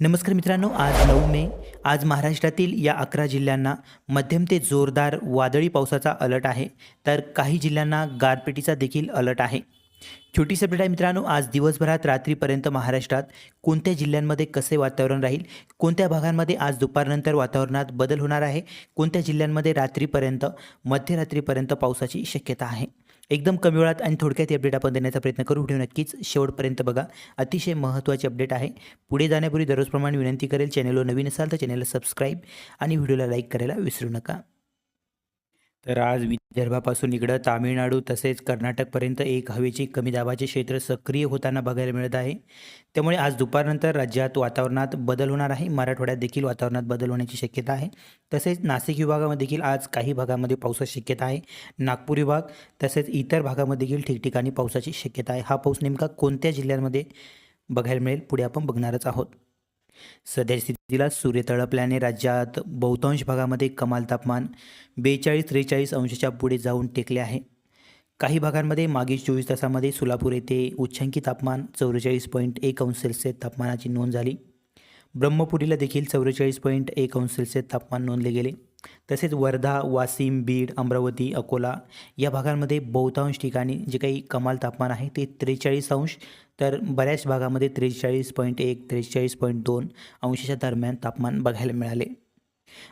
नमस्कार मित्रांनो आज नऊ मे. आज महाराष्ट्रातील या अकरा जिल्ह्यांना मध्यम ते जोरदार वादळी पावसाचा अलर्ट आहे. तर काही जिल्ह्यांना गारपिटीचा देखील अलर्ट आहे. छोटी अपडेट आहे मित्रांनो आज दिवसभरात रात्रीपर्यंत महाराष्ट्रात कोणत्या जिल्ह्यांमध्ये कसे वातावरण राहील? कोणत्या भागांमध्ये आज दुपारनंतर वातावरणात बदल होणार आहे? कोणत्या जिल्ह्यांमध्ये रात्रीपर्यंत मध्यरात्रीपर्यंत पावसाची शक्यता आहे? एकदम कमी वेळात आणि थोडक्यात अपडेट आपण देण्याचा प्रयत्न करू. व्हिडिओ नक्कीच शेवटपर्यंत बघा. अतिशय महत्त्वाची अपडेट आहे. पुढे जाण्यापूर्वी दररोजप्रमाणे विनंती करेल. चॅनलवर नवीन असाल तर चॅनलला सबस्क्राईब आणि व्हिडिओला लाईक करायला विसरू नका. तर आज विदर्भापासून इकडं तामिळनाडू तसेच कर्नाटकपर्यंत एक हवेची कमी दाबाचे क्षेत्र सक्रिय होताना बघायला मिळत आहे. त्यामुळे आज दुपारनंतर राज्यात वातावरणात बदल होणार आहे. मराठवाड्यात देखील वातावरणात बदल होण्याची शक्यता आहे. तसेच नाशिक विभागामध्ये देखील आज काही भागामध्ये पावसाची शक्यता आहे. नागपूर विभाग तसेच इतर भागामध्ये देखील ठिकठिकाणी पावसाची शक्यता आहे. हा पाऊस नेमका कोणत्या जिल्ह्यांमध्ये बघायला मिळेल पुढे आपण बघणारच आहोत. सध्या स्थितीला सूर्य तळपल्याने राज्यात बहुतांश भागामध्ये कमाल तापमान बेचाळीस त्रेचाळीस अंशाच्या पुढे जाऊन टेकले आहे. काही भागांमध्ये मागील चोवीस तासामध्ये सोलापूर येथे उच्चांकी तापमान चौवेचाळीस पॉईंट एक अंश सेल्सिअस तापमानाची नोंद झाली. ब्रह्मपुरीला देखील चौवेचाळीस पॉईंट एक अंश सेल्सिअस तापमान नोंदले गेले. तसेच वर्धा वाशिम बीड अमरावती अकोला या भागांमध्ये बहुतांश ठिकाणी जे काही कमाल तापमान आहे ते त्रेचाळीस अंश तर बऱ्याच भागामध्ये त्रेचाळीस पॉईंट एक त्रेचाळीस पॉईंट दोन अंशाच्या दरम्यान तापमान बघायला मिळाले.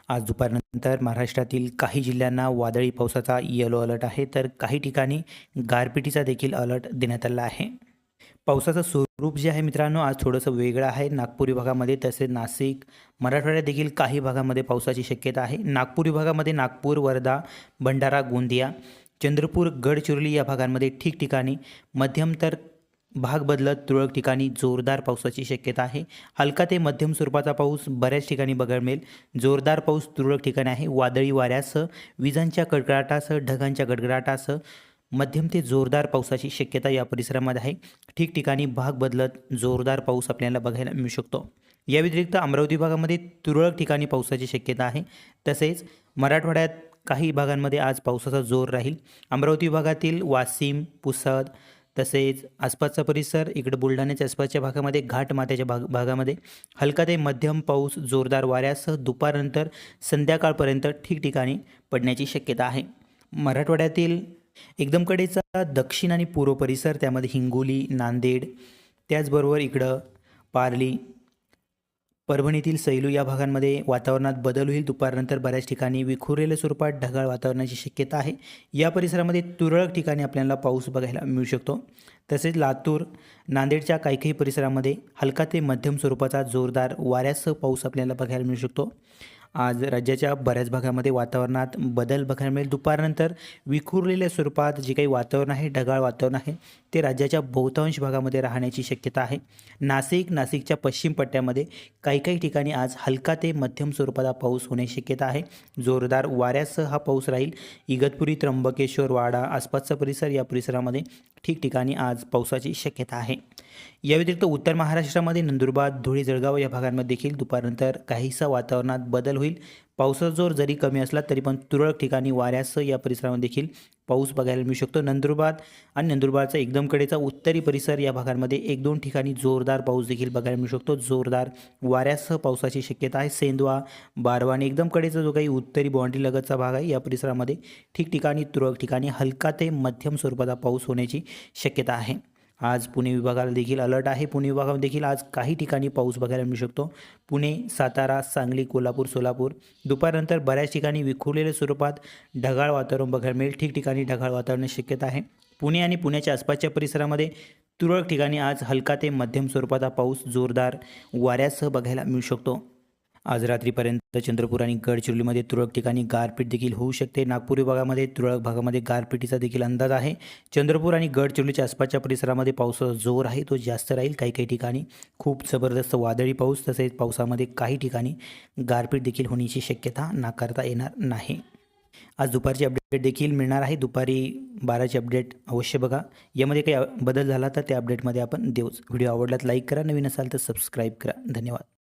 आज दुपारनंतर महाराष्ट्रातील काही जिल्ह्यांना वादळी पावसाचा येलो अलर्ट आहे तर काही ठिकाणी गारपिटीचा देखील अलर्ट देण्यात आला आहे. पावसाचं स्वरूप जे आहे मित्रांनो आज थोडंसं वेगळं आहे. नागपूर विभागामध्ये तसेच नाशिक मराठवाड्यात देखील काही भागामध्ये पावसाची शक्यता आहे. नागपूर विभागामध्ये नागपूर वर्धा भंडारा गोंदिया चंद्रपूर गडचिरोली या भागांमध्ये ठिकठिकाणी मध्यम तर भाग बदलत तुरळक ठिकाणी जोरदार पावसाची शक्यता आहे. हलका ते मध्यम स्वरूपाचा पाऊस बऱ्याच ठिकाणी बघायला मिळेल. जोरदार पाऊस तुरळक ठिकाणी आहे. वादळी वाऱ्यासह विजांच्या कडकडाटासह ढगांच्या गडगडाटासह मध्यम ते जोरदार पावसाची शक्यता या परिसरामध्ये आहे. ठिकठिकाणी भाग बदलत जोरदार पाऊस आपल्याला बघायला मिळू शकतो. या व्यतिरिक्त अमरावती भागामध्ये तुरळक ठिकाणी पावसाची शक्यता आहे. तसेच मराठवाड्यात काही भागांमध्ये आज पावसाचा जोर राहील. अमरावती भागातील वाशिम पुसद तसेच आसपासचा परिसर इकडे बुलढाण्याच्या आसपासच्या भागामध्ये घाट मात्याच्या भाग भागामध्ये हलका ते मध्यम पाऊस जोरदार वाऱ्यासह दुपारनंतर संध्याकाळपर्यंत ठिकठिकाणी पडण्याची शक्यता आहे. मराठवाड्यातील एकदमकडेचा दक्षिण आणि पूर्व परिसर त्यामध्ये हिंगोली नांदेड त्याचबरोबर इकडं पारली परभणीतील सैलू या भागांमध्ये वातावरणात बदल होईल. दुपारनंतर बऱ्याच ठिकाणी विखुरलेल्या स्वरूपात ढगाळ वातावरणाची शक्यता आहे. या परिसरामध्ये तुरळक ठिकाणी आपल्याला पाऊस बघायला मिळू शकतो. तसेच लातूर नांदेडच्या काही काही परिसरामध्ये हलका ते मध्यम स्वरूपाचा जोरदार वाऱ्यासह पाऊस आपल्याला बघायला मिळू शकतो. आज राज्याच्या बऱ्याच भागामध्ये वातावरणात बदल बघायला मिळेल. दुपारनंतर विखुरलेल्या स्वरूपात जे काही वातावरण आहे ढगाळ वातावरण आहे ते राज्याच्या बहुतांश भागामध्ये राहण्याची शक्यता आहे. नाशिक नाशिकच्या पश्चिम पट्ट्यामध्ये काही काही ठिकाणी आज हलका ते मध्यम स्वरूपाचा पाऊस होण्याची शक्यता आहे. जोरदार वाऱ्यासह हा पाऊस राहील. इगतपुरी त्र्यंबकेश्वर वाडा आसपासचा परिसर या परिसरामध्ये ठिकठिकाणी आज पावसाची शक्यता आहे. या व्यतिरिक्त उत्तर महाराष्ट्रामध्ये नंदुरबार धुळे जळगाव या भागांमध्ये देखील दुपारनंतर काहीसा वातावरणात बदल होईल. पावसाचा जोर जरी कमी असला तरी पण तुरळक ठिकाणी वाऱ्यासह या परिसरामध्ये देखील पाऊस बघायला मिळू शकतो. नंदुरबार आणि नंदुरबारचा एकदम कडेचा उत्तरी परिसर या भागांमध्ये एक दोन ठिकाणी जोरदार पाऊस देखील बघायला मिळू शकतो. जोरदार वाऱ्यासह पावसाची शक्यता आहे. सेंदवा बारवा आणि एकदम कडेचा जो काही उत्तरी बाँड्री लगतचा भाग आहे या परिसरामध्ये ठिकठिकाणी तुरळक ठिकाणी हलका ते मध्यम स्वरूपाचा पाऊस होण्याची शक्यता आहे. आज पुणे विभागाला देखील अलर्ट आहे. पुणे विभागामध्ये देखील आज काही ठिकाणी पाऊस बघायला मिळू शकतो. पुणे सातारा सांगली कोल्हापूर सोलापूर दुपारनंतर बऱ्याच ठिकाणी विखुरलेल्या स्वरूपात ढगाळ वातावरण बघायला मिळेल. ठिकठिकाणी ढगाळ वातावरण शक्यता आहे. पुणे आणि पुण्याच्या आसपासच्या परिसरामध्ये तुरळक ठिकाणी आज हलका ते मध्यम स्वरूपाचा पाऊस जोरदार वाऱ्यासह बघायला मिळू शकतो. आज रात्रीपर्यंत चंद्रपूर आणि गडचिरोलीमध्ये तुरळक ठिकाणी गारपीट देखील होऊ शकते. नागपूर विभागामध्ये तुरळक भागामध्ये गारपिटीचा देखील अंदाज आहे. चंद्रपूर आणि गडचिरोलीच्या आसपासच्या परिसरामध्ये पावसाचा जोर आहे. तो जास्त राहील. काही काही ठिकाणी खूप जबरदस्त वादळी पाऊस तसेच पावसामध्ये काही ठिकाणी गारपीट देखील होण्याची शक्यता नाकारता येणार नाही. आज दुपारची अपडेट देखील मिळणार आहे. दुपारी बाराची अपडेट अवश्य बघा. यामध्ये काही बदल झाला तर त्या अपडेटमध्ये आपण देऊच. व्हिडिओ आवडलात लाईक करा. नवीन असाल तर सबस्क्राईब करा. धन्यवाद.